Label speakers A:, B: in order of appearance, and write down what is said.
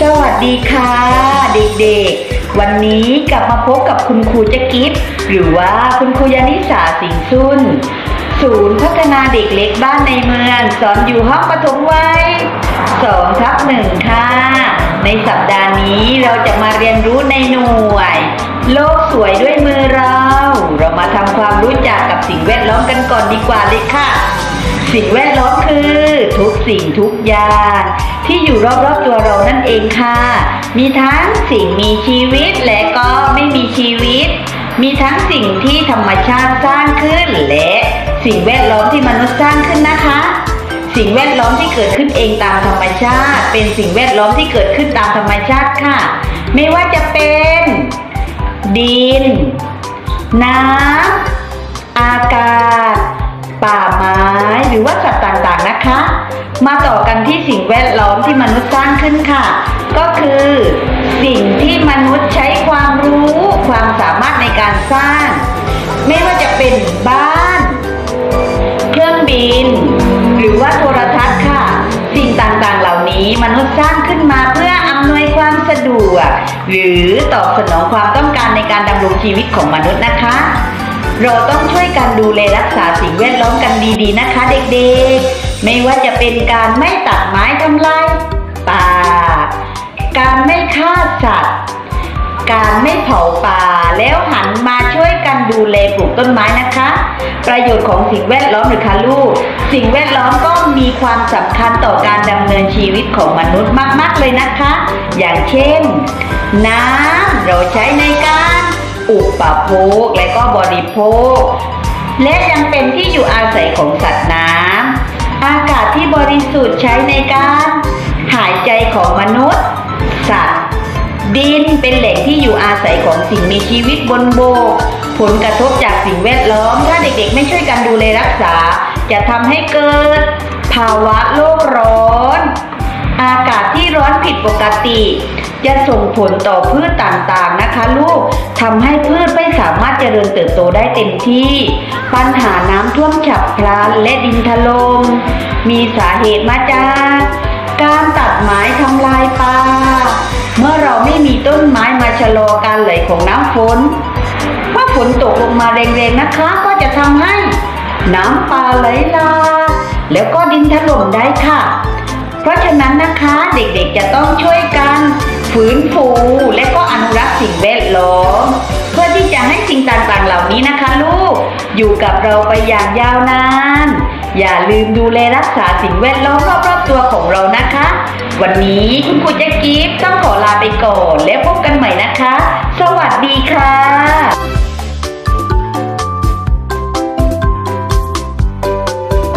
A: สวัสดีค่ะ เด็กๆ วันนี้กลับมาพบกับคุณครูจกิฟหรือว่าคุณครูยานิสาสิงห์ซุนศูนย์พัฒนาเด็กเล็กบ้านในเมือง สอนอยู่ห้องปฐมวัยสองทับหนึ่งค่ะ ในสัปดาห์นี้เราจะมาเรียนรู้ในหน่วย โลกสวยด้วยมือเรา เรามาทำความรู้จักกับสิ่งแวดล้อมกันก่อนดีกว่าเลยค่ะ สิ่งแวดล้อมคือ ทุกสิ่งทุกอย่าง ที่อยู่รอบๆตัวเรานั่นเองค่ะ มีทั้งสิ่งมีชีวิตและก็ไม่มีชีวิต มีทั้งสิ่งที่ธรรมชาติสร้างขึ้น และสิ่งแวดล้อมที่มนุษย์สร้างขึ้นนะคะ สิ่งแวดล้อมที่เกิดขึ้นเองตามธรรมชาติ เป็นสิ่งแวดล้อมที่เกิดขึ้นตามธรรมชาติค่ะ ไม่ว่าจะเป็น ดิน น้ำ มาต่อกันที่สิ่งแวดล้อมที่มนุษย์สร้างขึ้นค่ะ ก็คือ สิ่งที่มนุษย์ใช้ความรู้ ความสามารถในการสร้าง ไม่ว่าจะเป็นบ้าน เครื่องบิน หรือว่าโทรทัศน์ค่ะ สิ่งต่างๆเหล่านี้มนุษย์สร้างขึ้นมาเพื่ออำนวยความสะดวก หรือตอบสนองความต้องการในการดำรงชีวิตของมนุษย์นะคะ เราต้องช่วยกันดูแลรักษาสิ่งแวดล้อมกันดีๆนะคะ เด็กๆ ไม่ว่าจะเป็นการไม่ตัดไม้ทำลายป่า การไม่ฆ่าสัตว์ การไม่เผาป่าแล้วหันมาช่วยกันดูแลปลูกต้นไม้นะคะ ประโยชน์ของสิ่งแวดล้อมหรือคะลูก สิ่งแวดล้อมก็มีความสำคัญต่อการดำเนินชีวิตของมนุษย์มาก ๆเลยนะคะ อย่างเช่น น้ำเราใช้ในการ อุปโภคและก็บริโภค และยังเป็นที่อยู่อาศัยของสัตว์น้ำอากาศที่บริสุทธิ์ใช้ในการ หายใจของมนุษย์ สัตว์ ดินเป็นแหล่งที่อยู่อาศัยของสิ่งมีชีวิตบนโบก ผลกระทบจากสิ่งแวดล้อม ถ้าเด็กๆ ไม่ช่วยกันดูแลรักษา จะทำให้เกิด ภาวะโลกร้อน อากาศที่ร้อนผิดปกติ จะส่งผลต่อพืชต่างๆนะคะ ลูกทำให้พืชไม่สามารถเจริญเติบโตได้เต็มที่ ปัญหาน้ำท่วมฉับพลันและดินถล่มมีสาเหตุมาจากการตัดไม้ทำลายป่าเมื่อเราไม่มีต้นไม้มาชะลอการไหลของน้ำฝนเมื่อฝนตกลงมาแรงๆนะคะ ก็จะทำให้น้ำป่าไหลหลากแล้วก็ดินถล่มได้ค่ะ เพราะฉะนั้นนะคะเด็กๆจะต้องช่วย ฟื้นฟู และก็อนุรักษ์สิ่งแวดล้อม เพื่อที่จะให้สิ่งต่างๆเหล่านี้นะคะลูก อยู่กับเราไปอย่างยาวนาน อย่าลืมดูแลรักษาสิ่งแวดล้อมรอบๆตัวของเรานะคะ วันนี้คุณครูแจ๊กกิฟต้องขอลาไปก่อน แล้วพบกันใหม่นะคะ สวัสดี